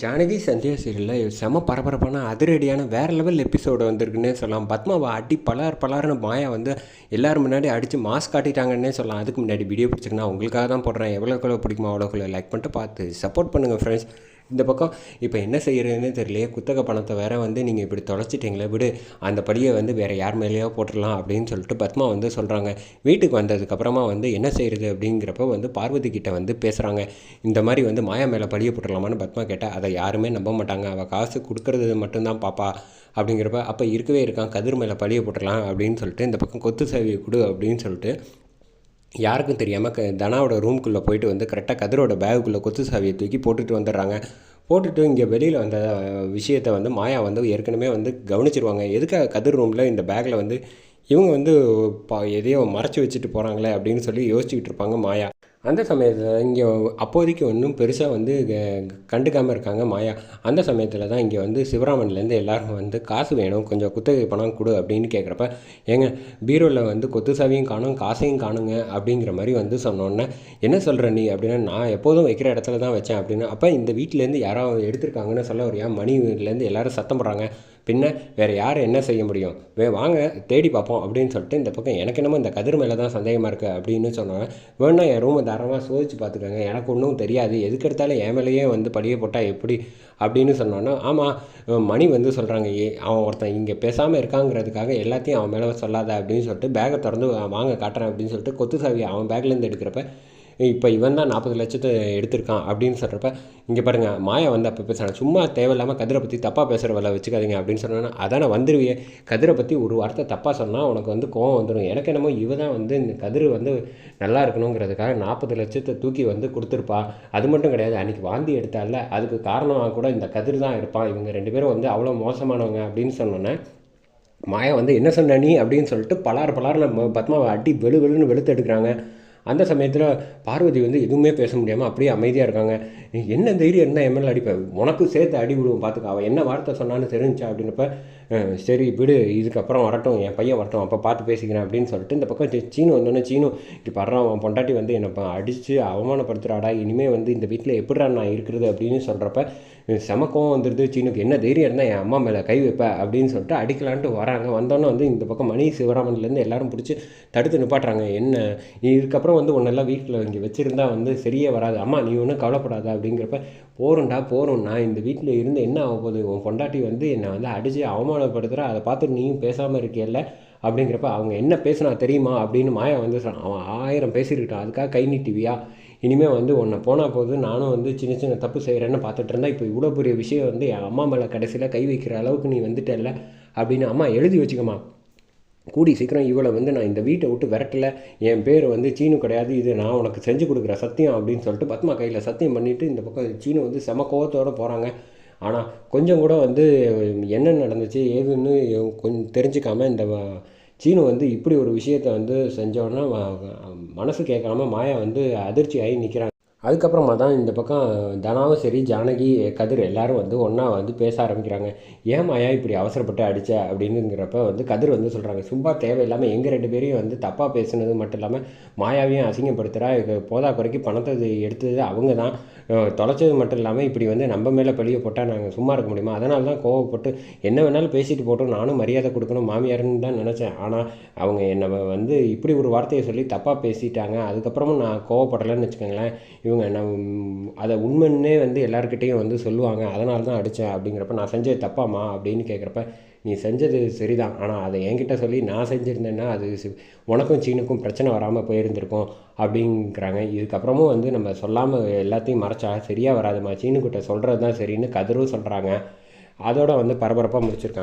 ஜானகி சந்தியா சீரியலில் செம பரபரப்பான அதிரடியான வேறு லெவல் எபிசோடு வந்திருக்குன்னே சொல்லலாம். பத்மாவை அடி பலார் பலார்னு மாயா வந்து எல்லோரும் முன்னாடி அடித்து மாஸ்க் காட்டிட்டாங்கன்னே சொல்லலாம். அதுக்கு முன்னாடி வீடியோ பிடிச்சிங்கன்னா உங்களுக்காக தான் போடுறேன் எவ்வளோக்குள்ள பிடிக்குமோ அவ்வளோக்குள்ள லைக் பண்ணிட்டு பார்த்து சப்போர்ட் பண்ணுங்கள் ஃப்ரெண்ட்ஸ் இந்த பக்கம் இப்போ என்ன செய்கிறதுன்னு தெரியலையே. குத்தகை பணத்தை வேற வந்து நீங்கள் இப்படி தொலைச்சிட்டிங்களே விடு. அந்த படியை வந்து வேறு யார் மேலேயோ போட்டுடலாம் அப்படின்னு சொல்லிட்டு பத்மா வந்து சொல்கிறாங்க வீட்டுக்கு வந்ததுக்கப்புறமா வந்து என்ன செய்கிறது அப்படிங்கிறப்ப வந்து பார்வதி கிட்ட வந்து பேசுகிறாங்க இந்த மாதிரி வந்து மாயா மேலே பழியை போட்டுடலாமான்னு பத்மா கேட்டால் அதை யாருமே நம்ப மாட்டாங்க. அவள் காசு கொடுக்கறது மட்டும்தான் பாப்பா அப்படிங்கிறப்ப அப்போ இருக்கவே இருக்கான். கதிர் மேலே பழியை போட்டுடலாம் அப்படின்னு சொல்லிட்டு இந்த பக்கம் கொத்து சேவையை கொடு அப்படின்னு சொல்லிட்டு யாருக்கும் தெரியாமல் க தனாவோட ரூம்குள்ளே போயிட்டு வந்து கரெக்டாக கதிரோட பேகுக்குள்ளே கொத்து சாவியை தூக்கி போட்டுட்டு வந்துடுறாங்க. போட்டுட்டு இங்கே வெளியில் வந்த விஷயத்தை வந்து மாயா வந்து ஏற்கனவே வந்து கவனிச்சிருவாங்க. எதுக்காக கதிர் ரூமில் இந்த பேக்கில் வந்து இவங்க வந்து பா எதையோ மறைச்சி வச்சுட்டு போகிறாங்களே அப்படின்னு சொல்லி யோசிச்சுக்கிட்டு இருப்பாங்க மாயா. அந்த சமயத்தில் இங்கே அப்போதைக்கு ஒன்றும் பெருசாக வந்து கண்டுக்காமல் இருக்காங்க மாயா. அந்த சமயத்தில் தான் இங்கே வந்து சிவராமன்லேருந்து எல்லோரும் வந்து காசு வேணும் கொஞ்சம் குத்தகை பணம் கொடு அப்படின்னு கேட்குறப்ப ஏங்க பீரோவில் வந்து கொத்து சாவியும் காணும் காசையும் காணுங்க அப்படிங்கிற மாதிரி வந்து சொன்னோன்னே என்ன சொல்கிற நீ? அப்படின்னா நான் எப்போதும் வைக்கிற இடத்துல தான் வச்சேன் அப்படின்னு அப்போ இந்த வீட்டிலேருந்து யாராவது எடுத்திருக்காங்கன்னு சொல்ல வரியா மணிலேருந்து எல்லோரும் சத்தம் போடுறாங்க. பின்ன வேறு யார் என்ன செய்ய முடியும்? வே வாங்க தேடி பார்ப்போம் அப்படின்னு சொல்லிட்டு இந்த பக்கம் எனக்கு என்னமோ இந்த கதிர் மேலே தான் சந்தேகமாக இருக்குது அப்படின்னு சொன்னாங்க. வேணா என் ரூமை தாராளமாக சோதிச்சு பார்த்துக்கோங்க. எனக்கு ஒன்றும் தெரியாது. எதுக்கு எடுத்தாலும் என் மேலேயே வந்து படியை போட்டால் எப்படி? அப்படின்னு சொன்னோன்னா ஆமாம் மணி வந்து சொல்கிறாங்க ஏ அவன் ஒருத்தன் இங்கே பேசாமல் இருக்காங்கிறதுக்காக எல்லாத்தையும் அவன் மேலே சொல்லாத அப்படின்னு சொல்லிட்டு பேக்கை திறந்து வாங்க காட்டுறேன் அப்படின்னு சொல்லிட்டு கொத்து சாவி அவன் பேக்லேருந்து எடுக்கிறப்ப இப்போ இவன் தான் நாற்பது லட்சத்தை எடுத்திருக்கான் அப்படின்னு சொல்கிறப்ப இங்கே பாருங்கள் மாயா வந்து அப்போ பேசுகிறான் சும்மா தேவையில்லாமல் கதிரை பற்றி தப்பாக பேசுகிற வேலை வச்சுக்காதீங்க அப்படின்னு சொன்னோன்னா அதானே வந்துடுவியே கதிரை பற்றி ஒரு வார்த்தை தப்பாக சொன்னால் உனக்கு வந்து கோவம் வந்துடும் எனக்கு என்னமோ இவ தான் வந்து இந்த கதிர் வந்து நல்லா இருக்கணுங்கிறதுக்காக நாற்பது லட்சத்தை தூக்கி வந்து கொடுத்துருப்பா. அது மட்டும் கிடையாது அன்றைக்கி வாந்தி எடுத்தால அதுக்கு காரணமாக கூட இந்த கதிர் தான் இருப்பான். இவங்க ரெண்டு பேரும் வந்து அவ்வளோ மோசமானவங்க அப்படின்னு சொன்னோன்னே மாயா வந்து என்ன சொன்ன நீ அப்படின்னு சொல்லிட்டு பலார் பலாரில் பத்மாவை அடி வெளு வெளுன்னு வெளுத்து எடுக்கிறாங்க. அந்த சமயத்தில் பார்வதி வந்து எதுவுமே பேச முடியாமல் அப்படியே அமைதியாக இருக்காங்க. என்ன தைரியம் இருந்தால் எம்எல்ஏ அடிப்பேன் உனக்கு சேர்த்து அடி விடுவோம் பார்த்துக்க அவள் என்ன வார்த்தை சொன்னான்னு தெரிஞ்சா அப்படின்னப்ப சரி விடு. இதுக்கப்புறம் வரட்டும். என் பையன் வரட்டும். அப்போ பார்த்து பேசிக்கிறேன். அப்படின்னு சொல்லிட்டு இந்த பக்கம் சீனு வந்தோன்னே சீனு இப்படி படுறான் அவன் பொண்டாட்டி வந்து என்னை அடித்து அவமானப்படுத்துகிறாடா இனிமேல் வந்து இந்த வீட்டில் எப்படிடா நான் இருக்கிறது? அப்படின்னு சொல்கிறப்ப செமக்கம் வந்துடுது சீனுக்கு என்ன தைரியம் இருந்தால் என் அம்மா மேலே கை வைப்பேன் அப்படின்னு சொல்லிட்டு அடிக்கலான்ட்டு வராங்க. வந்தோன்னே வந்து இந்த பக்கம் மணி சிவராமன்லேருந்து எல்லாரும் பிடிச்சி தடுத்து நிப்பாட்டுறாங்க. என்ன? இதுக்கப்புறம் வந்து உன்னெல்லாம் வீட்டில் இங்கே வச்சுருந்தா வந்து சரியே வராது. அம்மா நீ ஒன்றும் கவலைப்படாத அப்படிங்கிறப்ப போகிறோம்டா போகிறோம் நான் இந்த வீட்டில் இருந்து என்ன ஆக போகுது? உன் பொண்டாட்டி வந்து என்னை வந்து அடித்து அவமானப்படுத்துகிற அதை பார்த்து நீயும் பேசாமல் இருக்கியல்ல? அப்படிங்கிறப்ப அவங்க என்ன பேசுனா தெரியுமா? அப்படின்னு மாயா வந்து அவன் ஆயிரம் பேசியிருக்கிட்டான் அதுக்காக கை நீட்டுவியா? இனிமேல் வந்து உன்னை போனால் போது நானும் வந்து சின்ன சின்ன தப்பு செய்கிறேன்னு பார்த்துட்டு இருந்தா இப்போ இவ்வளோ பெரிய விஷயம் வந்து என் அம்மா மேலே கடைசியில் கை வைக்கிற அளவுக்கு நீ வந்துட்டல அப்படின்னு அம்மா எழுதி வச்சுக்கம்மா. கூடி சீக்கிரம் இவளை வந்து நான் இந்த வீட்டை விட்டு விரட்டல. என் பேர் வந்து சீனு கிடையாது. இது நான் உனக்கு செஞ்சு கொடுக்குற சத்தியம் அப்படின்னு சொல்லிட்டு பத்மா கையில் சத்தியம் பண்ணிவிட்டு இந்த பக்கம் சீனு வந்து செம கோவத்தோடு போகிறாங்க ஆனால் கொஞ்சம் கூட வந்து என்ன நடந்துச்சு ஏதுன்னு கொஞ்சம் தெரிஞ்சுக்காமல் இந்த சீனு வந்து இப்படி ஒரு விஷயத்தை வந்து செஞ்சோன்னா மனசு கேட்காம மாயா வந்து அதிர்ச்சி ஆகி நிற்கிறாங்க அதுக்கப்புறமா தான் இந்த பக்கம் தனாவும் சரி ஜானகி கதிர் எல்லாரும் வந்து ஒன்றா வந்து பேச ஆரம்பிக்கிறாங்க. ஏன் மாயா இப்படி அவசரப்பட்டு அடித்த அப்படின்னுங்கிறப்ப வந்து கதிர் வந்து சொல்கிறாங்க சும்மா தேவையில்லாமல் எங்கள் ரெண்டு பேரையும் வந்து தப்பாக பேசுனது மட்டும் இல்லாமல் மாயாவையும் அசிங்கப்படுத்துகிறா போதா குறைக்கு பணத்தை எடுத்தது அவங்க தான். தொலைச்சது மட்டும் இல்லாமல் இப்படி வந்து நம்ம மேலே பழியை போட்டால் நாங்கள் சும்மா இருக்க முடியுமா? அதனால தான் கோவப்பட்டு என்ன வேணாலும் பேசிட்டு போட்டோம். நானும் மரியாதை கொடுக்கணும். மாமியாருன்னு தான் நினச்சேன். ஆனால் அவங்க என்னை வந்து இப்படி ஒரு வார்த்தையை சொல்லி தப்பாக பேசிட்டாங்க. அதுக்கப்புறமும் நான் கோவப்படலைன்னு வச்சுக்கோங்களேன். இவங்க நான் அதை உண்மைன்னே வந்து எல்லாருக்கிட்டேயும் வந்து சொல்லுவாங்க அதனால தான் அடித்தேன் அப்படிங்கிறப்ப நான் செஞ்சது தப்பாம்மா அப்படின்னு கேட்குறப்ப நீ செஞ்சது சரிதான். ஆனால் அதை என்கிட்ட சொல்லி நான் செஞ்சுருந்தேன்னா அது உனக்கும் சீனுக்கும் பிரச்சனை வராமல் போயிருந்திருக்கும் அப்படிங்கிறாங்க. இதுக்கப்புறமும் வந்து நம்ம சொல்லாமல் எல்லாத்தையும் மறைச்சா சரியாக வராதுமா சீனுக்கிட்ட சொல்கிறது தான் சரின்னு கதரும் சொல்கிறாங்க அதோட வந்து பரபரப்பாக முடிச்சிருக்காங்க.